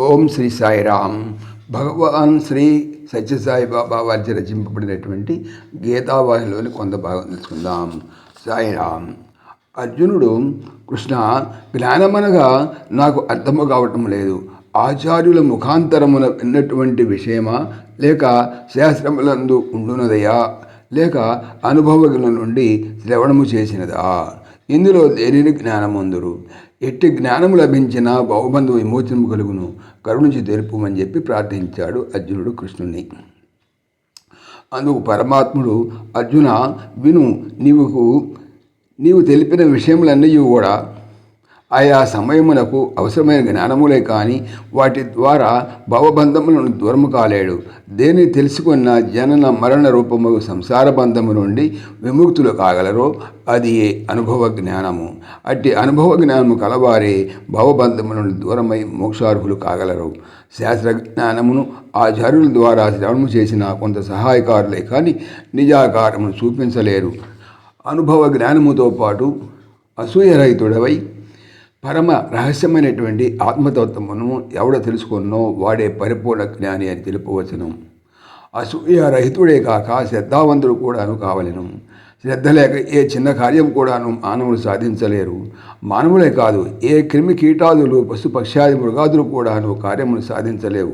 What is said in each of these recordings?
ఓం శ్రీ సాయిరామ్. భగవాన్ శ్రీ సత్యసాయి బాబా వారి రచింపబడినటువంటి గీతావాహిలోని కొంత భాగం తెలుసుకుందాం. సాయిరామ్. అర్జునుడు కృష్ణ జ్ఞానమనగా నాకు అర్థము కావటం లేదు. ఆచార్యుల ముఖాంతరమున విన్నటువంటి విషయమా? లేక శాస్త్రములందు ఉండునదయా? లేక అనుభవజ్ఞుల నుండి శ్రవణము చేసినదా? ఇందులో దేనిని జ్ఞానముందురు ఎట్టి జ్ఞానము లభించిన బహుబంధు విమోచనము కలుగును. కరుణించి తెలుపుమని చెప్పి ప్రార్థించాడు అర్జునుడు కృష్ణుని అందుకు పరమాత్ముడు అర్జున విను నీవుకు నీవు తెలిపిన విషయములన్నీ కూడా ఆయా సమయమునకు అవసరమైన జ్ఞానములే కానీ వాటి ద్వారా భవబంధములను దూరము కాలేడు. దేని తెలుసుకున్న జనన మరణ రూపము సంసార బంధము నుండి విముక్తులు కాగలరో అది అనుభవ జ్ఞానము. అట్టి అనుభవ జ్ఞానము కలవారే భవబంధములను నుండి దూరమై మోక్షార్హులు కాగలరు. శాస్త్ర జ్ఞానమును ఆచార్యుల ద్వారా శ్రవణము చేసిన కొంత సహాయకారులే కానీ నిజాకారమును చూపించలేరు. అనుభవ జ్ఞానముతో పాటు అసూయరహితుడవై పరమ రహస్యమైనటువంటి ఆత్మతత్వమును ఎవడ తెలుసుకున్నో వాడే పరిపూర్ణ జ్ఞాని అని తెలుపవచ్చును. అసూయ రహితుడే కాక శ్రద్ధావంతుడు కూడాను కావలను. శ్రద్ధ లేక ఏ చిన్న కార్యం కూడాను మానవులు సాధించలేరు. మానవులే కాదు ఏ క్రిమి కీటాదులు పశుపక్ష్యాది మృగాదులు కూడాను కార్యములు సాధించలేవు.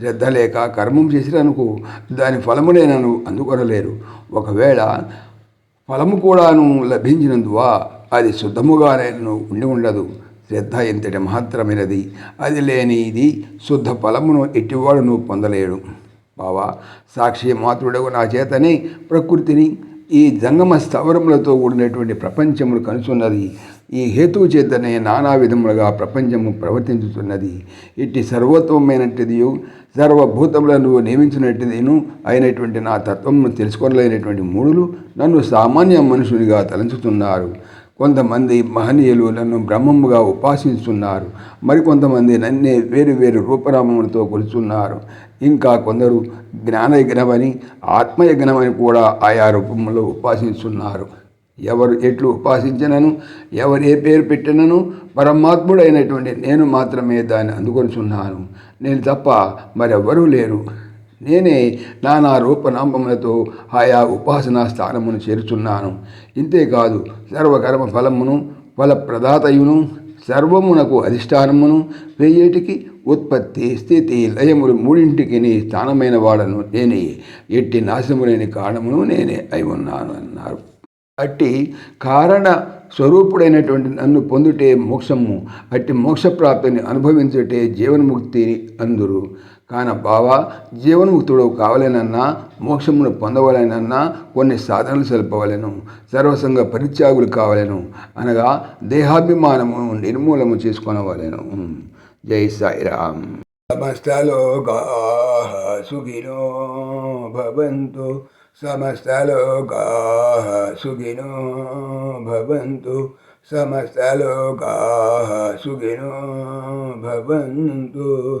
శ్రద్ధ లేక కర్మం చేసిననుకో దాని ఫలమునేనను అందుకొనలేరు. ఒకవేళ ఫలము కూడాను లభించినందువా? అది శుద్ధముగానే ఉండి ఉండదు. శ్రద్ధ ఎంతటి మహత్తరమైనది? అది లేనిది శుద్ధ ఫలమును ఎట్టివాడు నువ్వు పొందలేడు. బావా సాక్షి మాతృడవు నా చేతనే ప్రకృతిని ఈ జంగమ స్థవరములతో కూడినటువంటి ప్రపంచములు కనుసున్నది ఈ హేతువు చేతనే నానా విధములుగా ప్రపంచము ప్రవర్తించుతున్నది. ఇట్టి సర్వోత్తమైనటిదియు సర్వభూతములను నియమించినట్టుదిను అయినటువంటి నా తత్వమును తెలుసుకోలేనటువంటి మూడులు నన్ను సామాన్య మనుషునిగా తలంచుతున్నారు. కొంతమంది మహనీయులను బ్రహ్మముగా ఉపాసిస్తున్నారు మరికొంతమంది నన్నే వేరు వేరు రూపరామములతో కొలుస్తున్నారు ఇంకా కొందరు జ్ఞానయజ్ఞమని ఆత్మయజ్ఞమని కూడా ఆయా రూపంలో ఉపాసిస్తున్నారు ఎవరు ఎట్లు ఉపాసించినను ఎవరు ఏ పేరు పెట్టినను పరమాత్ముడైనటువంటి నేను మాత్రమే దాన్ని అందుకొనిచున్నాను. నేను తప్ప మరెవ్వరూ లేరు. నేనే నానా రూపనామములతో ఆయా ఉపాసనా స్థానమును చేరుచున్నాను. ఇంతేకాదు సర్వకర్మ ఫలమును ఫలప్రదాతయును సర్వమునకు అధిష్టానమును వెయ్యేటికి ఉత్పత్తి స్థితి లయములు మూడింటికి స్థానమైన వాడను. నేనే ఎట్టి నాశనము లేని కారణమును నేనే అయి ఉన్నాను అన్నారు. అట్టి కారణ స్వరూపుడైనటువంటి నన్ను పొందుటే మోక్షము అట్టి మోక్షప్రాప్తిని అనుభవించుటే జీవన్ముక్తి అందురు. కాన బావా జీవన్ముక్తుడు కావాలనన్నా మోక్షమును పొందవలనన్నా కొన్ని సాధనలు సెలపవలను సర్వసంగ పరిత్యాగులు కావలేను అనగా దేహాభిమానము నిర్మూలము చేసుకొనవలను. జై సాయిరామ్. సమస్తలోకా సుఖినో భవంతు సమస్తలోకా సుఖినో భవంతు సమస్తలోకా సుఖినో భవంతు